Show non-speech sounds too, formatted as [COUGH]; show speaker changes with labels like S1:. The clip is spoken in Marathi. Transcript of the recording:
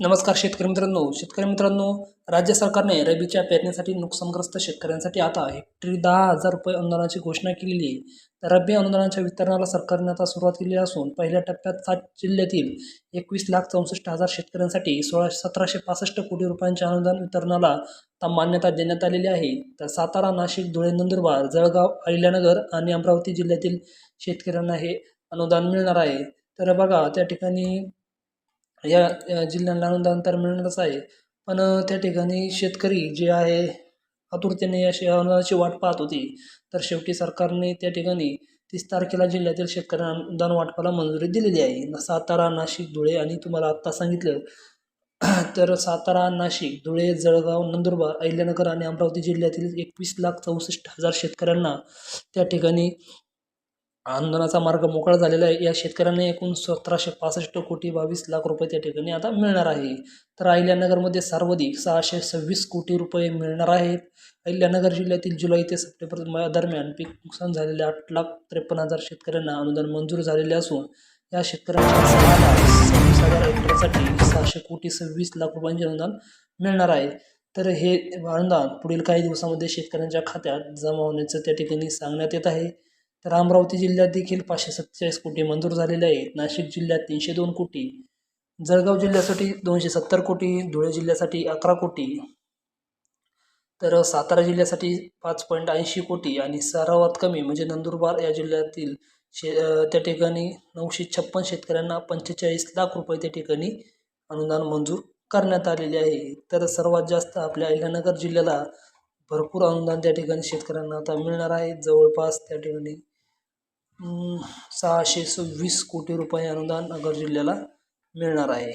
S1: नमस्कार शेतकरी मित्रांनो. शेतकरी मित्रांनो राज्य सरकारने रबीच्या पेरणीसाठी नुकसानग्रस्त शेतकऱ्यांसाठी आता हेक्टरी दहा हजार रुपये अनुदानाची घोषणा केलेली आहे. तर रब्बी अनुदानाच्या वितरणाला सरकारने आता सुरुवात केली असून पहिल्या टप्प्यात सात जिल्ह्यातील एकवीस लाख चौसष्ट हजार शेतकऱ्यांसाठी सोळा सतराशे पासष्ट कोटी रुपयांच्या अनुदान वितरणाला आता मान्यता देण्यात आलेली आहे. तर सातारा नाशिक धुळे नंदुरबार जळगाव अहिल्यानगर आणि अमरावती जिल्ह्यातील शेतकऱ्यांना हे अनुदान मिळणार आहे. तर बघा त्या ठिकाणी या जिल्ह्यांना अनुदान तर मिळणारच आहे. पण त्या ठिकाणी शेतकरी जे आहे आतुरतेने अशी अनुदानाची वाट पाहत होती. तर शेवटी सरकारने त्या ठिकाणी तीस तारखेला जिल्ह्यातील शेतकऱ्यांना अनुदान वाटपाला मंजुरी दिलेली आहे. सातारा नाशिक धुळे आणि तुम्हाला आत्ता सांगितलं [CLEARS THROAT] तर सातारा नाशिक धुळे जळगाव नंदुरबार अहिल्यानगर आणि अमरावती जिल्ह्यातील एकवीस लाख चौसष्ट हजार शेतकऱ्यांना त्या ठिकाणी आंदोलनाचा मार्ग मोकळा झालेला आहे. या शेतकऱ्यांना एकूण सतराशे पासष्ट कोटी बावीस लाख रुपये त्या ठिकाणी आता मिळणार आहे. तर अहिल्यानगरमध्ये सर्वाधिक सहाशे सव्वीस कोटी रुपये मिळणार आहेत. अहिल्यानगर जिल्ह्यातील जुलै ते सप्टेंबर दरम्यान पीक नुकसान झालेल्या आठ लाख त्रेपन्न हजार शेतकऱ्यांना अनुदान मंजूर झालेले असून या शेतकऱ्यांना सहा लाख सव्वीस हजार हेक्टरसाठी सहाशे कोटी सव्वीस लाख रुपयांचे अनुदान मिळणार आहे. तर हे अनुदान पुढील काही दिवसामध्ये शेतकऱ्यांच्या खात्यात जमा होण्याचं त्या ठिकाणी सांगण्यात येत आहे. तर अमरावती जिल्ह्यात देखील पाचशे सत्तेचाळीस कोटी मंजूर झालेले आहेत. नाशिक जिल्ह्यात तीनशे दोन कोटी जळगाव जिल्ह्यासाठी दोनशे सत्तर कोटी धुळे जिल्ह्यासाठी अकरा कोटी तर सातारा जिल्ह्यासाठी पाच पॉईंट ऐंशी कोटी आणि सर्वात कमी म्हणजे नंदुरबार या जिल्ह्यातील शे त्या ठिकाणी नऊशे छप्पन शेतकऱ्यांना पंचेचाळीस लाख रुपये त्या ठिकाणी अनुदान मंजूर करण्यात आलेले आहे. तर सर्वात जास्त आपल्या अहिल्यानगर जिल्ह्याला भरपूर अनुदान त्या ठिकाणी शेतकऱ्यांना आता मिळणार आहे. जवळपास त्या ठिकाणी सहाशे सव्वीस कोटी रुपये अनुदान नगर जिल्ह्याला मिळणार आहे.